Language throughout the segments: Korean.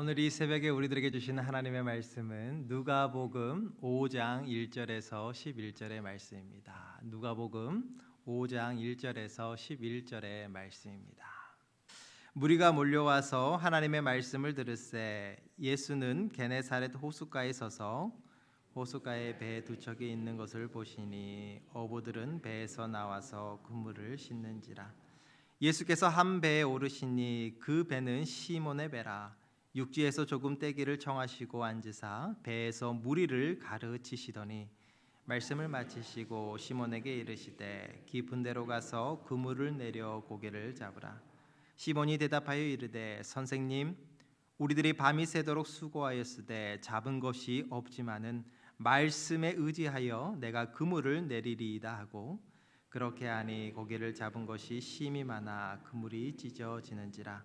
오늘 이 새벽에 우리들에게 주시는 하나님의 말씀은 누가복음 5장 1절에서 11절의 말씀입니다. 누가복음 5장 1절에서 11절의 말씀입니다. 무리가 몰려와서 하나님의 말씀을 들으세 예수는 게네사렛 호숫가에 서서 호숫가에 배 두 척이 있는 것을 보시니 어부들은 배에서 나와서 그물을 씻는지라 예수께서 한 배에 오르시니 그 배는 시몬의 배라 육지에서 조금 떼기를 청하시고 앉으사 배에서 무리를 가르치시더니 말씀을 마치시고 시몬에게 이르시되 깊은 데로 가서 그물을 내려 고개를 잡으라. 시몬이 대답하여 이르되 선생님 우리들이 밤이 새도록 수고하였으되 잡은 것이 없지만은 말씀에 의지하여 내가 그물을 내리리이다 하고 그렇게 하니 고기를 잡은 것이 심이 많아 그물이 찢어지는지라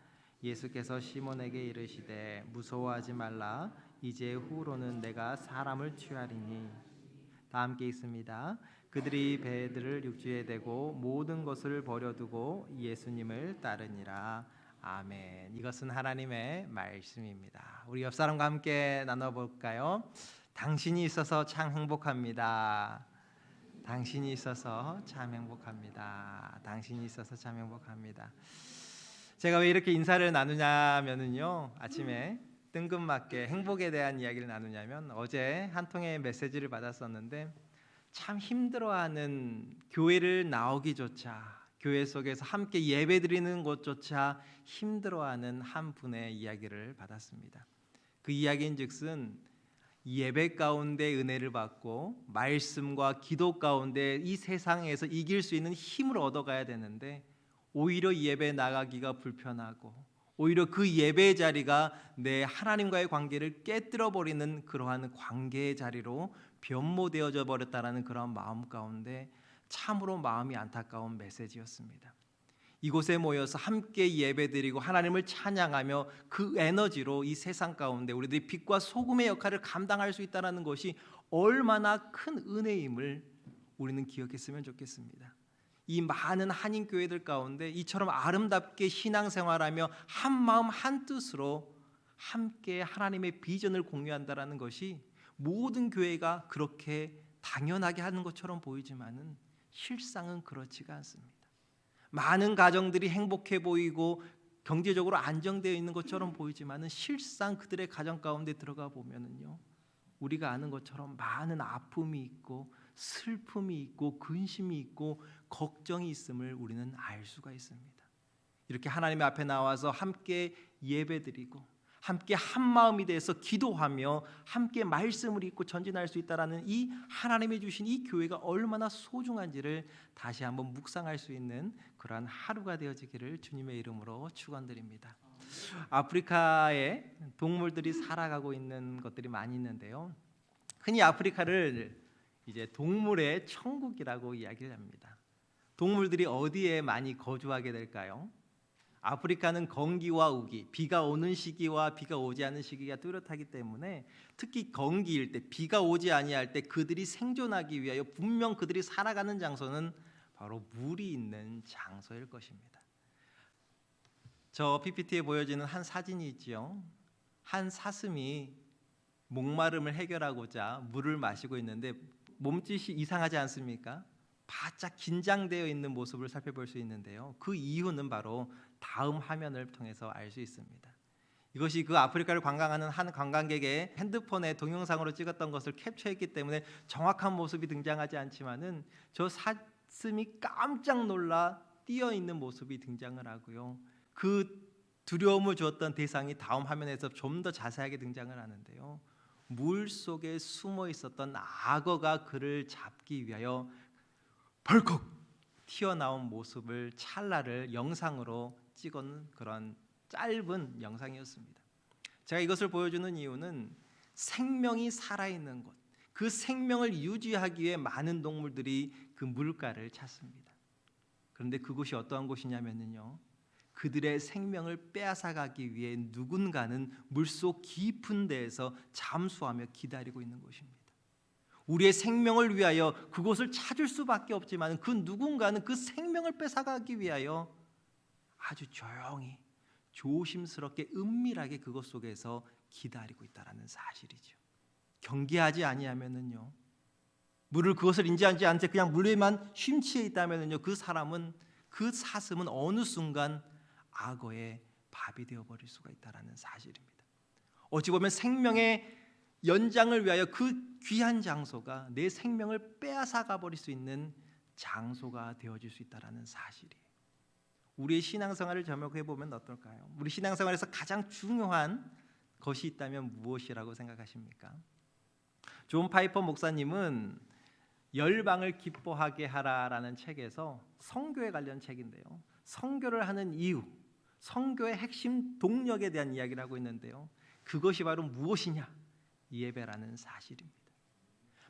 예수께서 시몬에게 이르시되 무서워하지 말라 이제 후로는 내가 사람을 취하리니 다 함께 있습니다. 그들이 배들을 육지에 대고 모든 것을 버려두고 예수님을 따르니라. 아멘. 이것은 하나님의 말씀입니다. 우리 옆 사람과 함께 나눠 볼까요? 당신이 있어서 참 행복합니다. 당신이 있어서 참 행복합니다. 당신이 있어서 참 행복합니다. 제가 왜 이렇게 인사를 나누냐면은요. 아침에 뜬금맞게 행복에 대한 이야기를 나누냐면 어제 한 통의 메시지를 받았었는데 참 힘들어하는 교회를 나오기조차 교회 속에서 함께 예배드리는 것조차 힘들어하는 한 분의 이야기를 받았습니다. 그 이야기인즉슨 예배 가운데 은혜를 받고 말씀과 기도 가운데 이 세상에서 이길 수 있는 힘을 얻어가야 되는데 오히려 예배 나가기가 불편하고 오히려 그 예배 자리가 내 하나님과의 관계를 깨뜨려 버리는 그러한 관계의 자리로 변모되어져 버렸다라는 그런 마음 가운데 참으로 마음이 안타까운 메시지였습니다. 이곳에 모여서 함께 예배드리고 하나님을 찬양하며 그 에너지로 이 세상 가운데 우리들이 빛과 소금의 역할을 감당할 수 있다는 것이 얼마나 큰 은혜임을 우리는 기억했으면 좋겠습니다. 이 많은 한인 교회들 가운데 이처럼 아름답게 신앙생활하며 한 마음 한 뜻으로 함께 하나님의 비전을 공유한다라는 것이 모든 교회가 그렇게 당연하게 하는 것처럼 보이지만은 실상은 그렇지가 않습니다. 많은 가정들이 행복해 보이고 경제적으로 안정되어 있는 것처럼 보이지만은 실상 그들의 가정 가운데 들어가 보면은요. 우리가 아는 것처럼 많은 아픔이 있고 슬픔이 있고 근심이 있고 걱정이 있음을 우리는 알 수가 있습니다. 이렇게 하나님 앞에 나와서 함께 예배드리고 함께 한 마음이 돼서 기도하며 함께 말씀을 읽고 전진할 수 있다라는 이 하나님이 주신 이 교회가 얼마나 소중한지를 다시 한번 묵상할 수 있는 그러한 하루가 되어지기를 주님의 이름으로 축원드립니다. 아프리카에 동물들이 살아가고 있는 것들이 많이 있는데요. 흔히 아프리카를 이제 동물의 천국이라고 이야기를 합니다. 동물들이 어디에 많이 거주하게 될까요? 아프리카는 건기와 우기, 비가 오는 시기와 비가 오지 않는 시기가 뚜렷하기 때문에 특히 건기일 때 비가 오지 아니할 때 그들이 생존하기 위하여 분명 그들이 살아가는 장소는 바로 물이 있는 장소일 것입니다. 저 PPT에 보여지는 한 사진이 있지요. 한 사슴이 목마름을 해결하고자 물을 마시고 있는데 몸짓이 이상하지 않습니까? 바짝 긴장되어 있는 모습을 살펴볼 수 있는데요. 그 이유는 바로 다음 화면을 통해서 알 수 있습니다. 이것이 그 아프리카를 관광하는 한 관광객의 핸드폰에 동영상으로 찍었던 것을 캡처했기 때문에 정확한 모습이 등장하지 않지만은 저 사슴이 깜짝 놀라 뛰어 있는 모습이 등장을 하고요. 그 두려움을 주었던 대상이 다음 화면에서 좀 더 자세하게 등장을 하는데요. 물 속에 숨어 있었던 악어가 그를 잡기 위하여 벌컥 튀어나온 모습을 찰나를 영상으로 찍은 그런 짧은 영상이었습니다. 제가 이것을 보여주는 이유는 생명이 살아있는 곳, 그 생명을 유지하기 위해 많은 동물들이 그 물가를 찾습니다. 그런데 그곳이 어떠한 곳이냐면요. 그들의 생명을 빼앗아가기 위해 누군가는 물속 깊은 데에서 잠수하며 기다리고 있는 것입니다. 우리의 생명을 위하여 그곳을 찾을 수밖에 없지만 그 누군가는 그 생명을 뺏어가기 위하여 아주 조용히 조심스럽게 은밀하게 그것 속에서 기다리고 있다라는 사실이죠. 경계하지 아니하면은요. 물을 그것을 인지하지 않지 그냥 물에만 심취해 있다면은요. 그 사람은 그 사슴은 어느 순간 악어의 밥이 되어 버릴 수가 있다라는 사실입니다. 어찌 보면 생명의 연장을 위하여 그 귀한 장소가 내 생명을 빼앗아 가 버릴 수 있는 장소가 되어질 수 있다라는 사실이에요. 우리의 신앙생활을 점역해 보면 어떨까요? 우리 신앙생활에서 가장 중요한 것이 있다면 무엇이라고 생각하십니까? 존 파이퍼 목사님은 열방을 기뻐하게 하라라는 책에서 성교에 관련 책인데요. 성교를 하는 이유, 성교의 핵심 동력에 대한 이야기를 하고 있는데요. 그것이 바로 무엇이냐? 예배라는 사실입니다.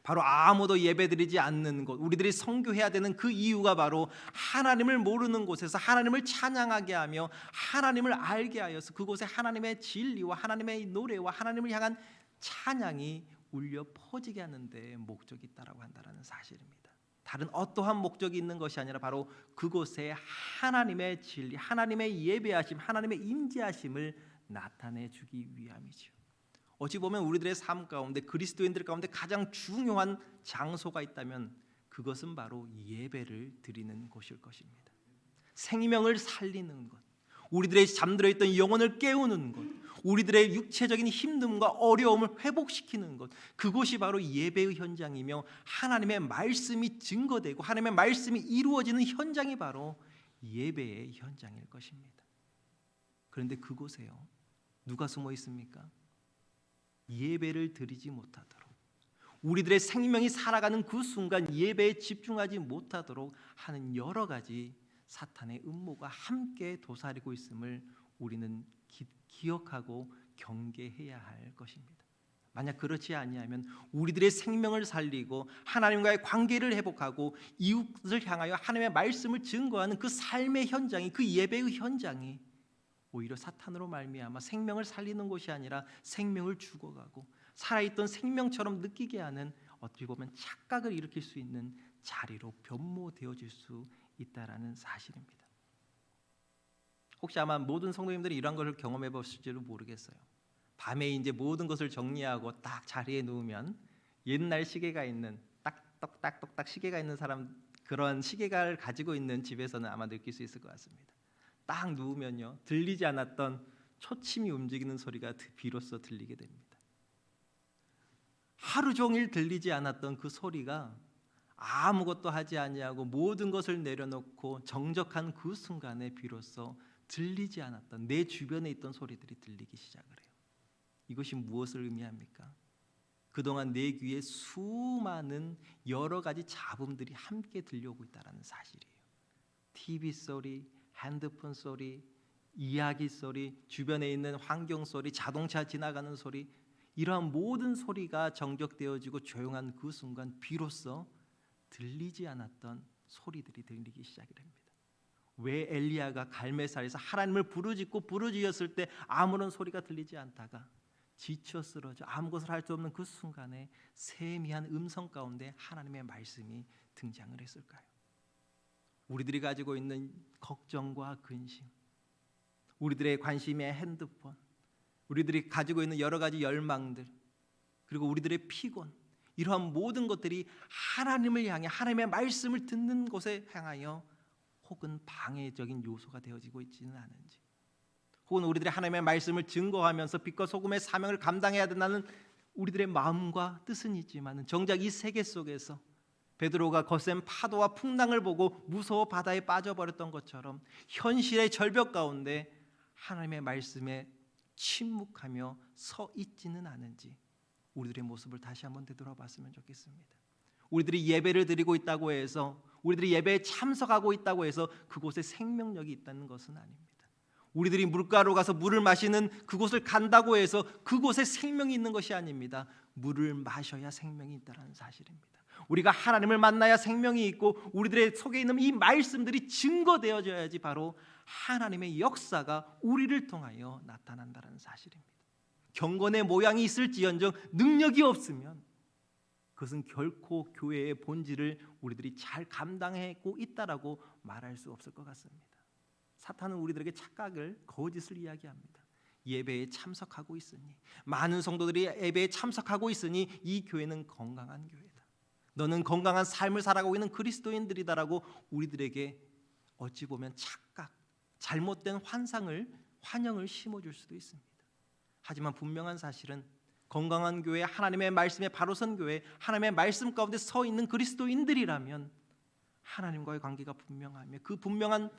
바로 아무도 예배드리지 않는 곳, 우리들이 성교해야 되는 그 이유가 바로 하나님을 모르는 곳에서 하나님을 찬양하게 하며 하나님을 알게 하여서 그곳에 하나님의 진리와 하나님의 노래와 하나님을 향한 찬양이 울려 퍼지게 하는 데 목적이 있다라고 한다라는 사실입니다. 다른 어떠한 목적이 있는 것이 아니라 바로 그곳에 하나님의 진리, 하나님의 예배하심, 하나님의 임재하심을 나타내 주기 위함이죠. 어찌 보면 우리들의 삶 가운데 그리스도인들 가운데 가장 중요한 장소가 있다면 그것은 바로 예배를 드리는 곳일 것입니다. 생명을 살리는 것, 우리들의 잠들어 있던 영혼을 깨우는 것, 우리들의 육체적인 힘듦과 어려움을 회복시키는 것, 그곳이 바로 예배의 현장이며 하나님의 말씀이 증거되고 하나님의 말씀이 이루어지는 현장이 바로 예배의 현장일 것입니다. 그런데 그곳에요. 누가 숨어 있습니까? 예배를 드리지 못하도록 우리들의 생명이 살아가는 그 순간 예배에 집중하지 못하도록 하는 여러 가지 사탄의 음모가 함께 도사리고 있음을 우리는 기, 기억하고 경계해야 할 것입니다. 만약 그렇지 아니하면 우리들의 생명을 살리고 하나님과의 관계를 회복하고 이웃을 향하여 하나님의 말씀을 증거하는 그 삶의 현장이 그 예배의 현장이 오히려 사탄으로 말미암아 생명을 살리는 곳이 아니라 생명을 죽어가고 살아있던 생명처럼 느끼게 하는 어떻게 보면 착각을 일으킬 수 있는 자리로 변모되어질 수 있다라는 사실입니다. 혹시 아마 모든 성도님들이 이러한 것을 경험해 보실지도 모르겠어요. 밤에 이제 모든 것을 정리하고 딱 자리에 누우면 옛날 시계가 있는 딱똑딱똑딱 시계가 있는 사람 그런 시계를 가지고 있는 집에서는 아마 느낄 수 있을 것 같습니다. 딱 누우면요 들리지 않았던 초침이 움직이는 소리가 비로소 들리게 됩니다. 하루 종일 들리지 않았던 그 소리가 아무것도 하지 아니하고 모든 것을 내려놓고 정적한 그 순간에 비로소 들리지 않았던 내 주변에 있던 소리들이 들리기 시작을 해요. 이것이 무엇을 의미합니까? 그동안 내 귀에 수많은 여러 가지 잡음들이 함께 들려오고 있다는 사실이에요. TV 소리, 핸드폰 소리, 이야기 소리, 주변에 있는 환경 소리, 자동차 지나가는 소리, 이러한 모든 소리가 정적되어지고 조용한 그 순간 비로소 들리지 않았던 소리들이 들리기 시작이 됩니다. 왜 엘리야가 갈매살에서 하나님을 부르짖고 부르짖었을 때 아무런 소리가 들리지 않다가 지쳐 쓰러져 아무것을 할 수 없는 그 순간에 세미한 음성 가운데 하나님의 말씀이 등장을 했을까요? 우리들이 가지고 있는 걱정과 근심, 우리들의 관심의 핸드폰, 우리들이 가지고 있는 여러 가지 열망들, 그리고 우리들의 피곤, 이러한 모든 것들이 하나님을 향해 하나님의 말씀을 듣는 곳에 향하여 혹은 방해적인 요소가 되어지고 있지는 않은지, 혹은 우리들이 하나님의 말씀을 증거하면서 빛과 소금의 사명을 감당해야 된다는 우리들의 마음과 뜻은 있지만 정작 이 세계 속에서 베드로가 거센 파도와 풍랑을 보고 무서워 바다에 빠져버렸던 것처럼 현실의 절벽 가운데 하나님의 말씀에 침묵하며 서 있지는 않은지 우리들의 모습을 다시 한번 되돌아봤으면 좋겠습니다. 우리들이 예배를 드리고 있다고 해서 우리들이 예배에 참석하고 있다고 해서 그곳에 생명력이 있다는 것은 아닙니다. 우리들이 물가로 가서 물을 마시는 그곳을 간다고 해서 그곳에 생명이 있는 것이 아닙니다. 물을 마셔야 생명이 있다는 사실입니다. 우리가 하나님을 만나야 생명이 있고 우리들의 속에 있는 이 말씀들이 증거되어져야지 바로 하나님의 역사가 우리를 통하여 나타난다는 사실입니다. 경건의 모양이 있을지언정 능력이 없으면 그것은 결코 교회의 본질을 우리들이 잘 감당하고 있다라고 말할 수 없을 것 같습니다. 사탄은 우리들에게 착각을 거짓을 이야기합니다. 예배에 참석하고 있으니 많은 성도들이 예배에 참석하고 있으니 이 교회는 건강한 교회다. 너는 건강한 삶을 살아가고 있는 그리스도인들이다라고 우리들에게 어찌 보면 착각, 잘못된 환상을 환영을 심어줄 수도 있습니다. 하지만 분명한 사실은 건강한 교회, 하나님의 말씀에 바로 선 교회, 하나님의 말씀 가운데 서 있는 그리스도인들이라면 하나님과의 관계가 분명하며 그 분명한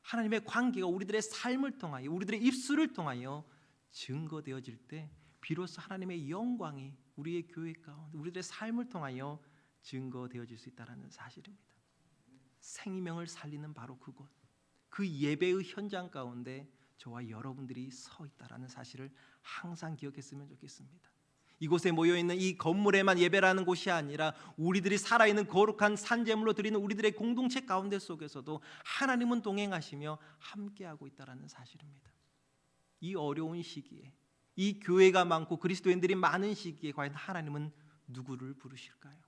하나님의 관계가 우리들의 삶을 통하여 우리들의 입술을 통하여 증거되어질 때 비로소 하나님의 영광이 우리의 교회 가운데 우리들의 삶을 통하여 증거되어질 수 있다라는 사실입니다. 생명을 살리는 바로 그곳, 그 예배의 현장 가운데 저와 여러분들이 서 있다라는 사실을 항상 기억했으면 좋겠습니다. 이곳에 모여 있는 이 건물에만 예배라는 곳이 아니라 우리들이 살아 있는 거룩한 산재물로 드리는 우리들의 공동체 가운데 속에서도 하나님은 동행하시며 함께하고 있다라는 사실입니다. 이 어려운 시기에 이 교회가 많고 그리스도인들이 많은 시기에 과연 하나님은 누구를 부르실까요?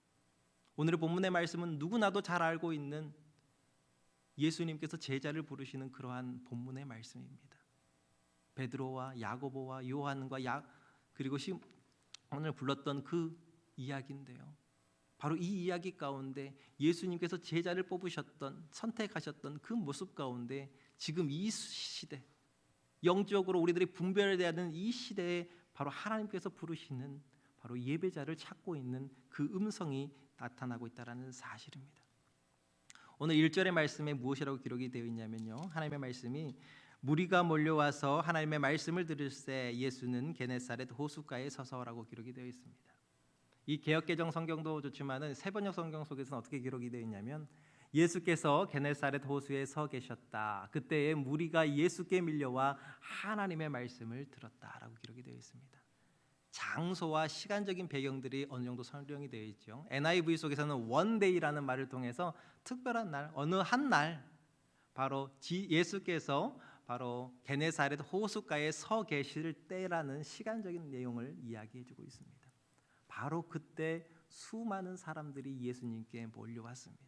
오늘의 본문의 말씀은 누구나도 잘 알고 있는 예수님께서 제자를 부르시는 그러한 본문의 말씀입니다. 베드로와 야고보와 요한과 야 그리고 시, 오늘 불렀던 그 이야기인데요. 바로 이 이야기 가운데 예수님께서 제자를 뽑으셨던 선택하셨던 그 모습 가운데 지금 이 시대 영적으로 우리들이 분별해야 되는 이 시대에 바로 하나님께서 부르시는 바로 예배자를 찾고 있는 그 음성이 나타나고 있다라는 사실입니다. 오늘 1절의 말씀에 무엇이라고 기록이 되어 있냐면요. 하나님의 말씀이 무리가 몰려와서 하나님의 말씀을 들을새 예수는 게네사렛 호숫가에 서서라고 기록이 되어 있습니다. 이 개혁개정 성경도 좋지만은 세번역 성경 속에서는 어떻게 기록이 되어 있냐면 예수께서 게네사렛 호수에 서 계셨다. 그때에 무리가 예수께 밀려와 하나님의 말씀을 들었다라고 기록이 되어 있습니다. 장소와 시간적인 배경들이 어느 정도 설명이 되어 있죠. NIV 속에서는 원데이라는 말을 통해서 특별한 날, 어느 한 날 바로 예수께서 바로 게네사렛 호숫가에 서 계실 때라는 시간적인 내용을 이야기해 주고 있습니다. 바로 그때 수많은 사람들이 예수님께 몰려왔습니다.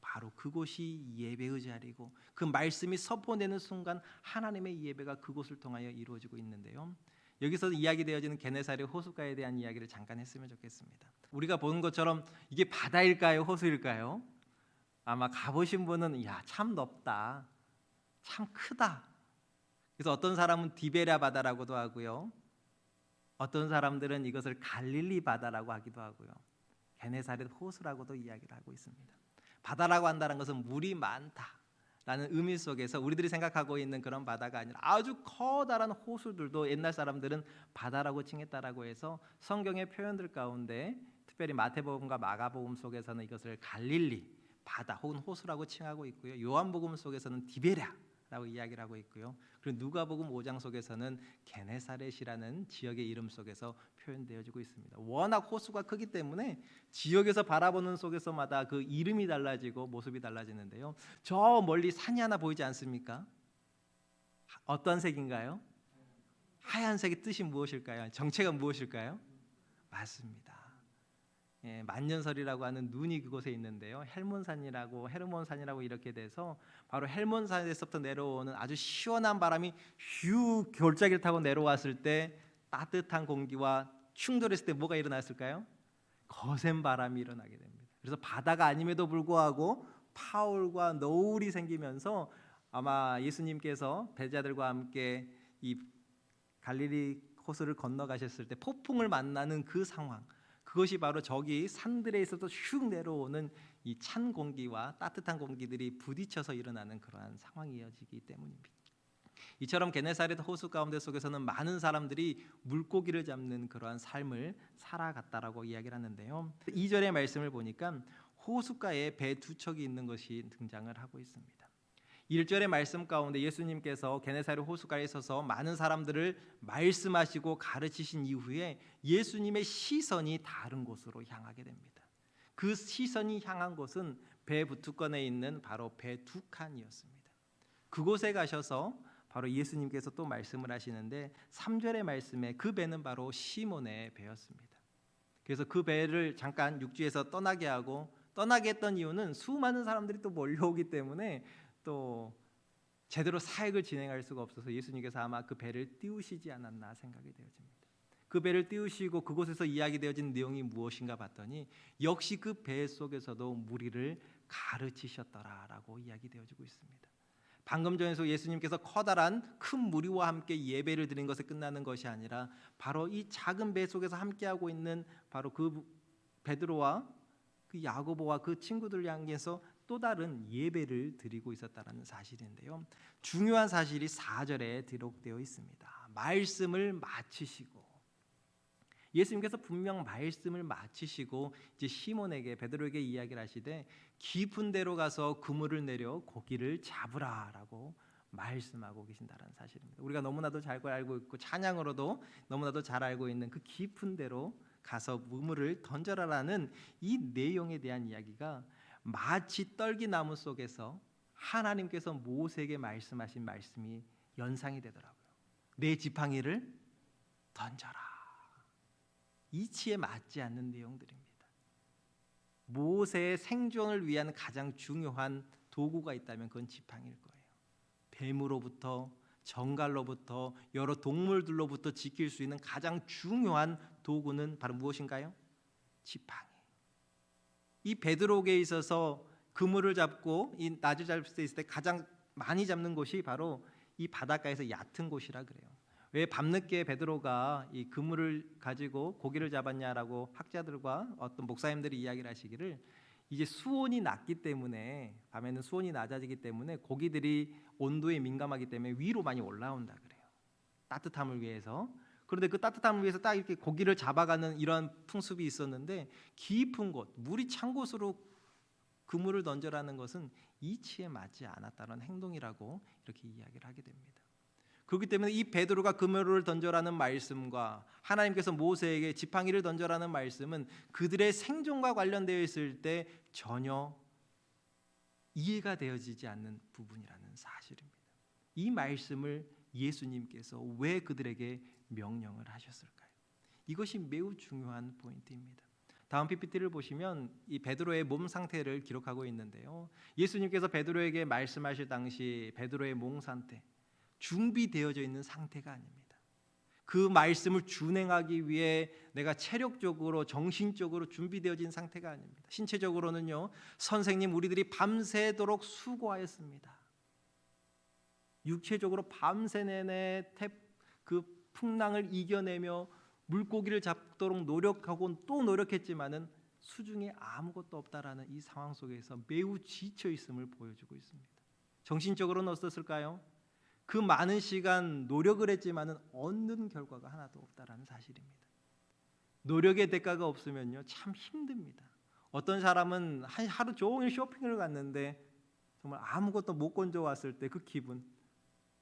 바로 그곳이 예배의 자리고 그 말씀이 선포되는 순간 하나님의 예배가 그곳을 통하여 이루어지고 있는데요. 여기서 이야기되어지는 게네사렛 호숫가에 대한 이야기를 잠깐 했으면 좋겠습니다. 우리가 보는 것처럼 이게 바다일까요, 호수일까요? 아마 가보신 분은 야 참 넓다, 참 크다. 그래서 어떤 사람은 디베랴 바다라고도 하고요. 어떤 사람들은 이것을 갈릴리 바다라고 하기도 하고요. 게네사렛 호수라고도 이야기를 하고 있습니다. 바다라고 한다는 것은 물이 많다 라는 의미 속에서 우리들이 생각하고 있는 그런 바다가 아니라 아주 커다란 호수들도 옛날 사람들은 바다라고 칭했다라고 해서 성경의 표현들 가운데 특별히 마태복음과 마가복음 속에서는 이것을 갈릴리 바다 혹은 호수라고 칭하고 있고요. 요한복음 속에서는 디베랴 라고 이야기를 하고 있고요. 그리고 누가복음 5장 속에서는 게네사렛이라는 지역의 이름 속에서 표현되어지고 있습니다. 워낙 호수가 크기 때문에 지역에서 바라보는 속에서마다 그 이름이 달라지고 모습이 달라지는데요. 저 멀리 산이 하나 보이지 않습니까? 어떤 색인가요? 하얀색의 뜻이 무엇일까요? 정체가 무엇일까요? 맞습니다. 예, 만년설이라고 하는 눈이 그곳에 있는데요. 헬몬산이라고 헤르몬산이라고 이렇게 돼서 바로 헬몬산에서부터 내려오는 아주 시원한 바람이 휴 골짜기를 타고 내려왔을 때 따뜻한 공기와 충돌했을 때 뭐가 일어났을까요? 거센 바람이 일어나게 됩니다. 그래서 바다가 아님에도 불구하고 파울과 너울이 생기면서 아마 예수님께서 배자들과 함께 이 갈릴리 호수를 건너가셨을 때 폭풍을 만나는 그 상황 그것이 바로 저기 산들에 있어서 슉 내려오는 이 찬 공기와 따뜻한 공기들이 부딪혀서 일어나는 그러한 상황이 어지기 때문입니다. 이처럼 게네사렛 호수 가운데 속에서는 많은 사람들이 물고기를 잡는 그러한 삶을 살아갔다라고 이야기를 하는데요. 2절의 말씀을 보니까 호숫가에 배 두 척이 있는 것이 등장을 하고 있습니다. 1절의 말씀 가운데 예수님께서 게네사렛 호수가에 서서 많은 사람들을 말씀하시고 가르치신 이후에 예수님의 시선이 다른 곳으로 향하게 됩니다. 그 시선이 향한 곳은 배 부투권에 있는 바로 배 두 칸이었습니다. 그곳에 가셔서 바로 예수님께서 또 말씀을 하시는데 3절의 말씀에 그 배는 바로 시몬의 배였습니다. 그래서 그 배를 잠깐 육지에서 떠나게 하고 떠나게 했던 이유는 수많은 사람들이 또 몰려오기 때문에 또 제대로 사역을 진행할 수가 없어서 예수님께서 아마 그 배를 띄우시지 않았나 생각이 되어집니다. 그 배를 띄우시고 그곳에서 이야기되어진 내용이 무엇인가 봤더니 역시 그 배 속에서도 무리를 가르치셨더라라고 이야기되어지고 있습니다. 방금 전에서 예수님께서 커다란 큰 무리와 함께 예배를 드린 것에 끝나는 것이 아니라 바로 이 작은 배 속에서 함께하고 있는 바로 그 베드로와 그 야고보와 그 친구들 향해서 또 다른 예배를 드리고 있었다라는 사실인데요. 중요한 사실이 4절에 기록되어 있습니다. 말씀을 마치시고 예수님께서 분명 말씀을 마치시고 이제 시몬에게 베드로에게 이야기를 하시되 깊은 데로 가서 그물을 내려 고기를 잡으라라고 말씀하고 계신다는 사실입니다. 우리가 너무나도 잘 알고 있고 찬양으로도 너무나도 잘 알고 있는 그 깊은 데로 가서 우물을 던져라라는 이 내용에 대한 이야기가 마치 떨기 나무 속에서 하나님께서 모세에게 말씀하신 말씀이 연상이 되더라고요. 내 지팡이를 던져라. 이치에 맞지 않는 내용들입니다. 모세의 생존을 위한 가장 중요한 도구가 있다면 그건 지팡이일 거예요. 뱀으로부터 정갈로부터 여러 동물들로부터 지킬 수 있는 가장 중요한 도구는 바로 무엇인가요? 지팡이. 이 베드로에게 있어서 그물을 잡고 이 낮을 잡을 때 있을 때 가장 많이 잡는 곳이 바로 이 바닷가에서 얕은 곳이라 그래요. 왜 밤늦게 베드로가 이 그물을 가지고 고기를 잡았냐라고 학자들과 어떤 목사님들이 이야기를 하시기를 이제 수온이 낮기 때문에 밤에는 수온이 낮아지기 때문에 고기들이 온도에 민감하기 때문에 위로 많이 올라온다 그래요. 따뜻함을 위해서. 그런데 그 따뜻함을 위해서 딱 이렇게 고기를 잡아가는 이런 풍습이 있었는데 깊은 곳, 물이 찬 곳으로 그물을 던져라는 것은 이치에 맞지 않았다는 행동이라고 이렇게 이야기를 하게 됩니다. 그렇기 때문에 이 베드로가 그물을 던져라는 말씀과 하나님께서 모세에게 지팡이를 던져라는 말씀은 그들의 생존과 관련되어 있을 때 전혀 이해가 되어지지 않는 부분이라는 사실입니다. 이 말씀을 예수님께서 왜 그들에게 명령을 하셨을까요? 이것이 매우 중요한 포인트입니다. 다음 PPT를 보시면 이 베드로의 몸 상태를 기록하고 있는데요. 예수님께서 베드로에게 말씀하실 당시 베드로의 몸 상태 준비되어져 있는 상태가 아닙니다. 그 말씀을 준행하기 위해 내가 체력적으로 정신적으로 준비되어진 상태가 아닙니다. 신체적으로는요. 선생님 우리들이 밤새도록 수고하였습니다. 육체적으로 밤새 내내 그 풍랑을 이겨내며 물고기를 잡도록 노력하고 또 노력했지만은 수중에 아무것도 없다라는 이 상황 속에서 매우 지쳐 있음을 보여주고 있습니다. 정신적으로는 어떻을까요? 그 많은 시간 노력을 했지만은 얻는 결과가 하나도 없다라는 사실입니다. 노력의 대가가 없으면요 참 힘듭니다. 어떤 사람은 한 하루 종일 쇼핑을 갔는데 정말 아무것도 못 건져 왔을 때 그 기분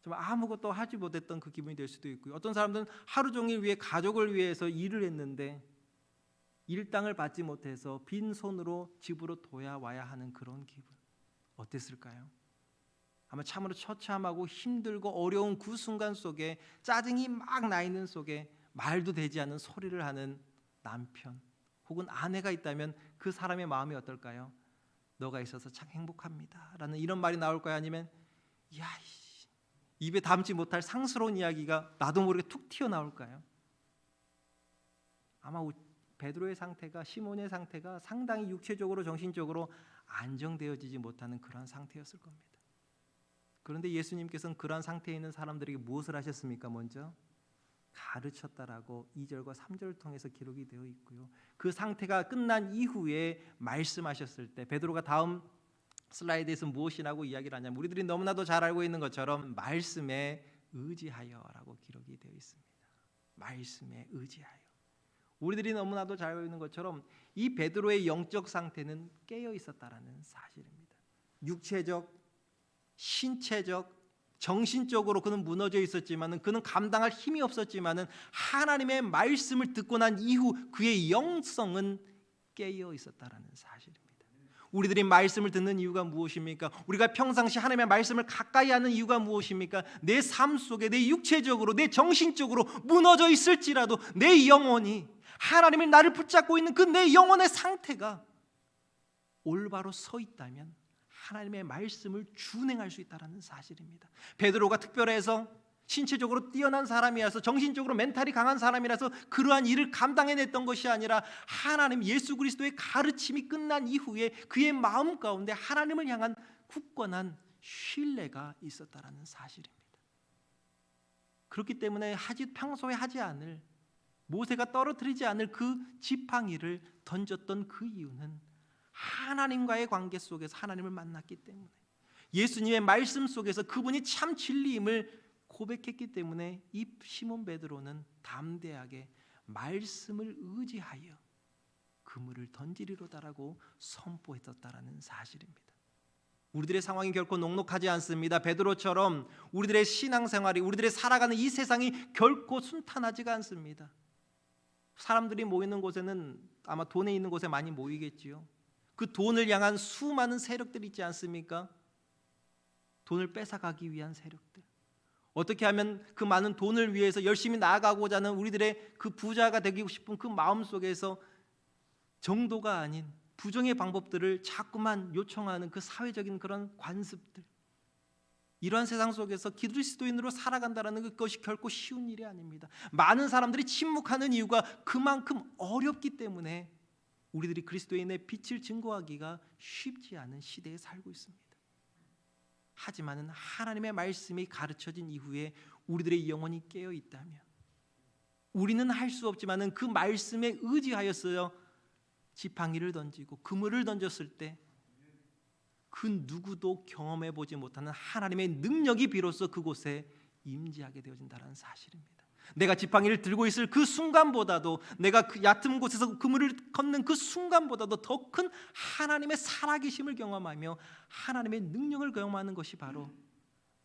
정말 아무것도 하지 못했던 그 기분이 될 수도 있고요. 어떤 사람들은 하루 종일 위해 가족을 위해서 일을 했는데 일당을 받지 못해서 빈 손으로 집으로 돌아 와야 하는 그런 기분 어땠을까요? 아마 참으로 처참하고 힘들고 어려운 그 순간 속에 짜증이 막 나 있는 속에 말도 되지 않는 소리를 하는 남편 혹은 아내가 있다면 그 사람의 마음이 어떨까요? 너가 있어서 참 행복합니다라는 이런 말이 나올까요? 아니면 야 입에 담지 못할 상스러운 이야기가 나도 모르게 툭 튀어나올까요? 아마 베드로의 상태가 시몬의 상태가 상당히 육체적으로 정신적으로 안정되어지지 못하는 그런 상태였을 겁니다. 그런데 예수님께서는 그러한 상태에 있는 사람들에게 무엇을 하셨습니까? 먼저 가르쳤다라고 2절과 3절을 통해서 기록이 되어 있고요. 그 상태가 끝난 이후에 말씀하셨을 때 베드로가 다음 슬라이드에서 무엇이라고 이야기를 하냐면 우리들이 너무나도 잘 알고 있는 것처럼 말씀에 의지하여라고 기록이 되어 있습니다. 말씀에 의지하여. 우리들이 너무나도 잘 알고 있는 것처럼 이 베드로의 영적 상태는 깨어 있었다라는 사실입니다. 육체적 신체적 정신적으로 그는 무너져 있었지만은 그는 감당할 힘이 없었지만은 하나님의 말씀을 듣고 난 이후 그의 영성은 깨어 있었다라는 사실입니다. 우리들이 말씀을 듣는 이유가 무엇입니까? 우리가 평상시 하나님의 말씀을 가까이 하는 이유가 무엇입니까? 내 삶 속에 내 육체적으로 내 정신적으로 무너져 있을지라도 내 영혼이 하나님이 나를 붙잡고 있는 그 내 영혼의 상태가 올바로 서 있다면 하나님의 말씀을 준행할 수 있다라는 사실입니다. 베드로가 특별해서 신체적으로 뛰어난 사람이라서 정신적으로 멘탈이 강한 사람이라서 그러한 일을 감당해냈던 것이 아니라 하나님 예수 그리스도의 가르침이 끝난 이후에 그의 마음 가운데 하나님을 향한 굳건한 신뢰가 있었다라는 사실입니다. 그렇기 때문에 하지 평소에 하지 않을 모세가 떨어뜨리지 않을 그 지팡이를 던졌던 그 이유는 하나님과의 관계 속에서 하나님을 만났기 때문에 예수님의 말씀 속에서 그분이 참 진리임을 고백했기 때문에 이 시몬 베드로는 담대하게 말씀을 의지하여 그물을 던지리로다라고 선포했었다라는 사실입니다. 우리들의 상황이 결코 녹록하지 않습니다. 베드로처럼 우리들의 신앙생활이 우리들의 살아가는 이 세상이 결코 순탄하지가 않습니다. 사람들이 모이는 곳에는 아마 돈에 있는 곳에 많이 모이겠지요. 그 돈을 향한 수많은 세력들이 있지 않습니까? 돈을 뺏어가기 위한 세력들. 어떻게 하면 그 많은 돈을 위해서 열심히 나아가고자 하는 우리들의 그 부자가 되고 싶은 그 마음 속에서 정도가 아닌 부정의 방법들을 자꾸만 요청하는 그 사회적인 그런 관습들. 이러한 세상 속에서 그리스도인으로 살아간다라는 것이 결코 쉬운 일이 아닙니다. 많은 사람들이 침묵하는 이유가 그만큼 어렵기 때문에 우리들이 그리스도인의 빛을 증거하기가 쉽지 않은 시대에 살고 있습니다. 하지만은 하나님의 말씀이 가르쳐진 이후에 우리들의 영혼이 깨어 있다면 우리는 할 수 없지만은 그 말씀에 의지하였어요. 지팡이를 던지고 그물을 던졌을 때 그 누구도 경험해 보지 못하는 하나님의 능력이 비로소 그곳에 임재하게 되어진다는 사실입니다. 내가 지팡이를 들고 있을 그 순간보다도 내가 그 얕은 곳에서 그물을 걷는 그 순간보다도 더 큰 하나님의 살아계심을 경험하며 하나님의 능력을 경험하는 것이 바로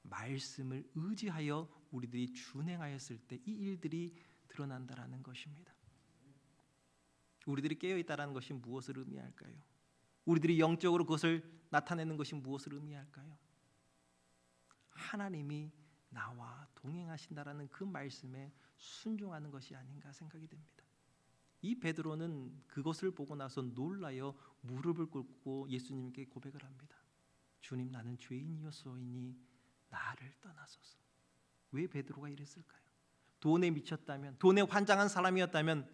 말씀을 의지하여 우리들이 준행하였을 때 이 일들이 드러난다라는 것입니다. 우리들이 깨어 있다라는 것이 무엇을 의미할까요? 우리들이 영적으로 그것을 나타내는 것이 무엇을 의미할까요? 하나님이 나와 동행하신다라는 그 말씀에 순종하는 것이 아닌가 생각이 됩니다. 이 베드로는 그것을 보고 나서 놀라여 무릎을 꿇고 예수님께 고백을 합니다. 주님 나는 죄인이었소이니 나를 떠나소서. 왜 베드로가 이랬을까요? 돈에 미쳤다면, 돈에 환장한 사람이었다면,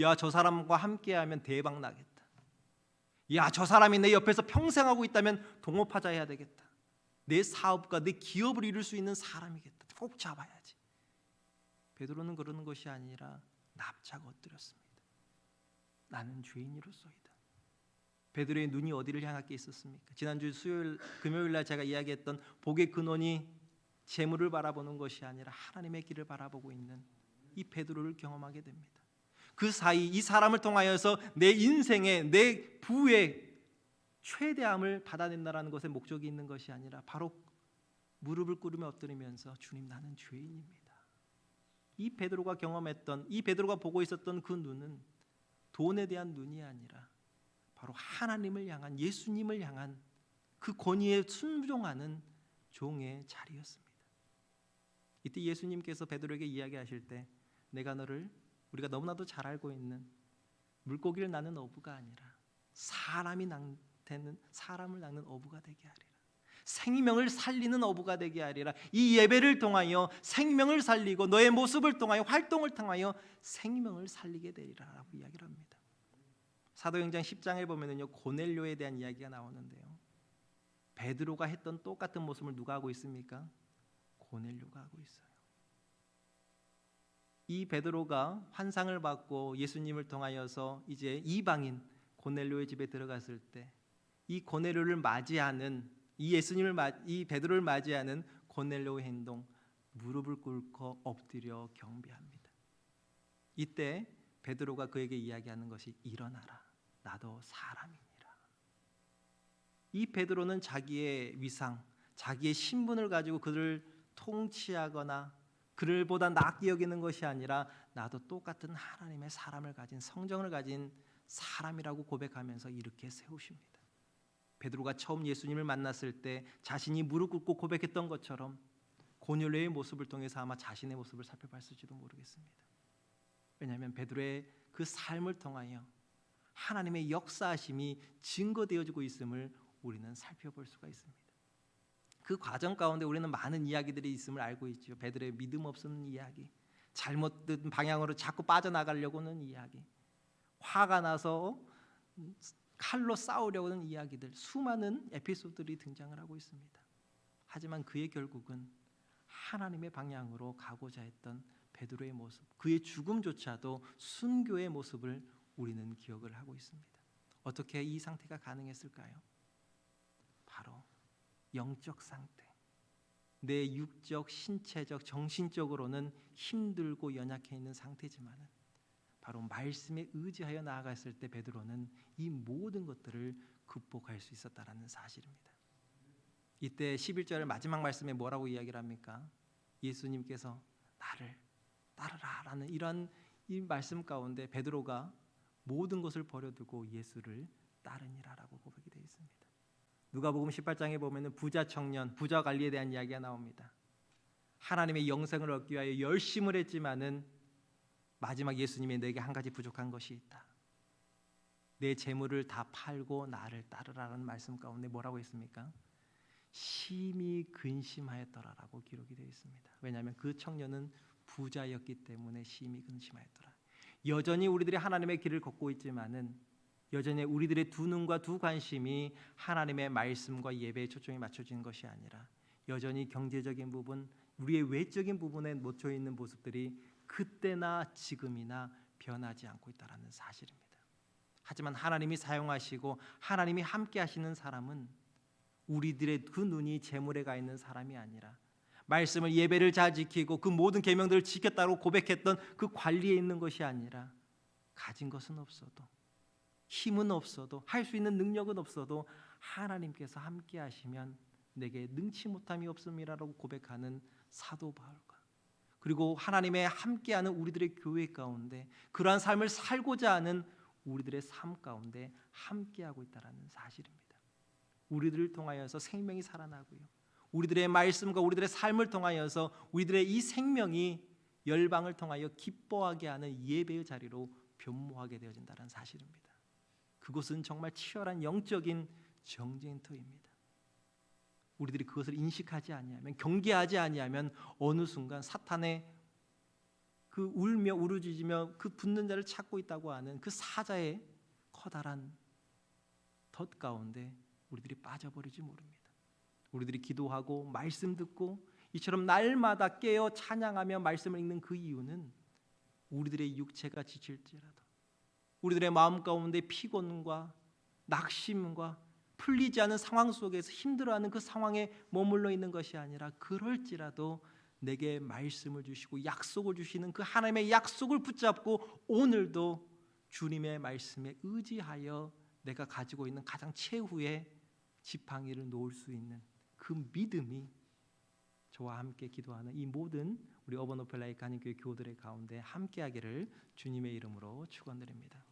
야 저 사람과 함께하면 대박 나겠다. 야 저 사람이 내 옆에서 평생 하고 있다면 동업하자 해야 되겠다. 내 사업과 내 기업을 이룰 수 있는 사람이겠다. 꼭 잡아야지. 베드로는 그러는 것이 아니라 납작 엎드렸습니다. 나는 죄인이로소이다. 베드로의 눈이 어디를 향하게 있었습니까? 지난주 수요일 금요일 날 제가 이야기했던 복의 근원이 재물을 바라보는 것이 아니라 하나님의 길을 바라보고 있는 이 베드로를 경험하게 됩니다. 그 사이 이 사람을 통하여서 내 인생의 내 부의 최대함을 받아낸다라는 것에 목적이 있는 것이 아니라 바로 무릎을 꿇으며 엎드리면서 주님 나는 죄인입니다. 이 베드로가 경험했던 이 베드로가 보고 있었던 그 눈은 돈에 대한 눈이 아니라 바로 하나님을 향한 예수님을 향한 그 권위에 순종하는 종의 자리였습니다. 이때 예수님께서 베드로에게 이야기하실 때 내가 너를 우리가 너무나도 잘 알고 있는 물고기를 낳는 어부가 아니라 사람이 낳는 사람을 낳는 어부가 되게 하리라. 생명을 살리는 어부가 되게 하리라. 이 예배를 통하여 생명을 살리고 너의 모습을 통하여 활동을 통하여 생명을 살리게 되리라라고 이야기를 합니다. 사도행전 10장에 보면은요 고넬료에 대한 이야기가 나오는데요. 베드로가 했던 똑같은 모습을 누가 하고 있습니까? 고넬료가 하고 있어요. 이 베드로가 환상을 받고 예수님을 통하여서 이제 이방인 고넬료의 집에 들어갔을 때 이 고넬료를 맞이하는 이 예수님을 이 베드로를 맞이하는 고넬료의 행동 무릎을 꿇고 엎드려 경배합니다. 이때 베드로가 그에게 이야기하는 것이 일어나라. 나도 사람이니라. 이 베드로는 자기의 위상, 자기의 신분을 가지고 그를 통치하거나 그를 보다 낫게 여기는 것이 아니라 나도 똑같은 하나님의 사람을 가진 성정을 가진 사람이라고 고백하면서 이렇게 세우십니다. 베드로가 처음 예수님을 만났을 때 자신이 무릎 꿇고 고백했던 것처럼 고넬료의 모습을 통해서 아마 자신의 모습을 살펴봤을지도 모르겠습니다. 왜냐하면 베드로의 그 삶을 통하여 하나님의 역사하심이 증거되어지고 있음을 우리는 살펴볼 수가 있습니다. 그 과정 가운데 우리는 많은 이야기들이 있음을 알고 있죠. 베드로의 믿음 없는 이야기, 잘못된 방향으로 자꾸 빠져나가려고는 이야기, 화가 나서 칼로 싸우려고는 이야기들, 수많은 에피소드들이 등장을 하고 있습니다. 하지만 그의 결국은 하나님의 방향으로 가고자 했던 베드로의 모습, 그의 죽음조차도 순교의 모습을 우리는 기억을 하고 있습니다. 어떻게 이 상태가 가능했을까요? 바로 영적 상태. 내 육적, 신체적, 정신적으로는 힘들고 연약해 있는 상태지만은 바로 말씀에 의지하여 나아갔을 때 베드로는 이 모든 것들을 극복할 수 있었다라는 사실입니다. 이때 11절 마지막 말씀에 뭐라고 이야기를 합니까? 예수님께서 나를 따르라라는 이런 이 말씀 가운데 베드로가 모든 것을 버려두고 예수를 따르니라라고 고백이 되어 있습니다. 누가복음 18장에 보면은 부자 청년, 부자 관리에 대한 이야기가 나옵니다. 하나님의 영생을 얻기 위하여 열심을 했지만은 마지막 예수님이 내게 한 가지 부족한 것이 있다. 내 재물을 다 팔고 나를 따르라는 말씀 가운데 뭐라고 했습니까? 심히 근심하였더라라고 기록이 되어 있습니다. 왜냐하면 그 청년은 부자였기 때문에 심히 근심하였더라. 여전히 우리들이 하나님의 길을 걷고 있지만은 여전히 우리들의 두 눈과 두 관심이 하나님의 말씀과 예배에 초점이 맞춰지는 것이 아니라 여전히 경제적인 부분, 우리의 외적인 부분에 놓쳐 있는 모습들이 그때나 지금이나 변하지 않고 있다라는 사실입니다. 하지만 하나님이 사용하시고 하나님이 함께 하시는 사람은 우리들의 그 눈이 재물에 가 있는 사람이 아니라 말씀을 예배를 잘 지키고 그 모든 계명들을 지켰다고 고백했던 그 관리에 있는 것이 아니라 가진 것은 없어도 힘은 없어도 할 수 있는 능력은 없어도 하나님께서 함께 하시면 내게 능치 못함이 없음이라고 고백하는 사도 바울과 그리고 하나님의 함께하는 우리들의 교회 가운데 그러한 삶을 살고자 하는 우리들의 삶 가운데 함께하고 있다라는 사실입니다. 우리들을 통하여서 생명이 살아나고요. 우리들의 말씀과 우리들의 삶을 통하여서 우리들의 이 생명이 열방을 통하여 기뻐하게 하는 예배의 자리로 변모하게 되어진다는 사실입니다. 그것은 정말 치열한 영적인 정쟁터입니다. 우리들이 그것을 인식하지 아니하면 경계하지 아니하면 어느 순간 사탄의 그 울며 우르짖으며 그 붙는 자를 찾고 있다고 하는 그 사자의 커다란 덫 가운데 우리들이 빠져버리지 모릅니다. 우리들이 기도하고 말씀 듣고 이처럼 날마다 깨어 찬양하며 말씀을 읽는 그 이유는 우리들의 육체가 지칠지라도 우리들의 마음 가운데 피곤과 낙심과 풀리지 않은 상황 속에서 힘들어하는 그 상황에 머물러 있는 것이 아니라 그럴지라도 내게 말씀을 주시고 약속을 주시는 그 하나님의 약속을 붙잡고 오늘도 주님의 말씀에 의지하여 내가 가지고 있는 가장 최후의 지팡이를 놓을 수 있는 그 믿음이 저와 함께 기도하는 이 모든 우리 어버노펠라이 가님교회 교우들의 가운데 함께하기를 주님의 이름으로 축원드립니다.